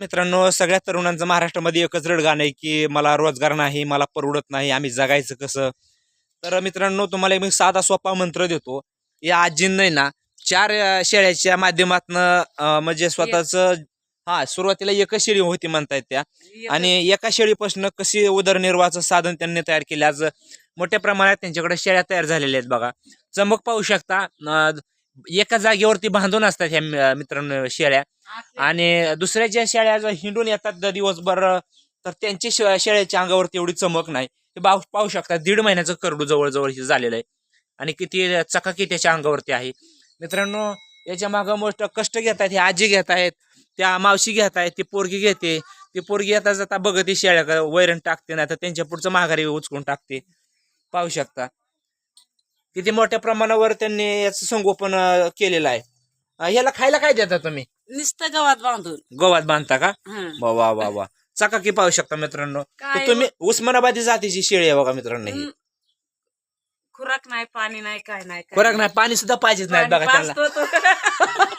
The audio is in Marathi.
मित्रांनो सगळ्या तरुणांचं महाराष्ट्रामध्ये एकच रडगाणं आहे की मला रोजगार नाही मला परवडत नाही आम्ही जगायचं कसं? तर मित्रांनो तुम्हाला एक मी साधा सोपा मंत्र देतो. या आजींनी ना चार शेळ्याच्या माध्यमातनं म्हणजे स्वतःच हा सुरुवातीला एकच शेळी होती म्हणतायत त्या. आणि एका शेळीपासून कशी उदरनिर्वाहाचं साधन त्यांनी तयार केले. आज मोठ्या प्रमाणात त्यांच्याकडे शेळ्या तयार झालेल्या आहेत बघा. चमक पाहू शकता एका जागेवरती बांधून असतात ह्या मित्रांनो शेळ्या. आणि दुसऱ्या ज्या शेळ्या जर हिंडून येतात दिवसभर तर त्यांची शेळ्याच्या अंगावरती एवढी चमक नाही. हे पाहू पाहू शकता दीड महिन्याचं करडू जवळजवळ हे झालेलं आहे. आणि किती चकाकी त्याच्या अंगावरती आहे. मित्रांनो याच्या मागं मोठं कष्ट घेत आहेत हे आजी घेत आहेत त्या मावशी घेत आहेत ती पोरगी घेते. ती पोरगी येता जाता बघत ती शेळ्या वैरण टाकते नाही तर त्यांच्या पुढचं माघारी उचकून टाकते. पाहू शकता. किती मोठ्या प्रमाणावर त्यांनी याचं संगोपन अं, केलेलं आहे. अं, ह्याला खायला काय देता तुम्ही? नुसतं गावात बांधून. गोवात बांधता का? हं. वा वा वा वा. चकाकी पाहू शकता मित्रांनो. काय तुम्ही उस्मानाबादी जातीची शेळी आहे बघा मित्रांनो ही. खुराक नाही पाणी नाही काय नाही काय फरक नाही. पाणी सुद्धा पाहिजेच नाही बघा त्यांना. पाजतो तो.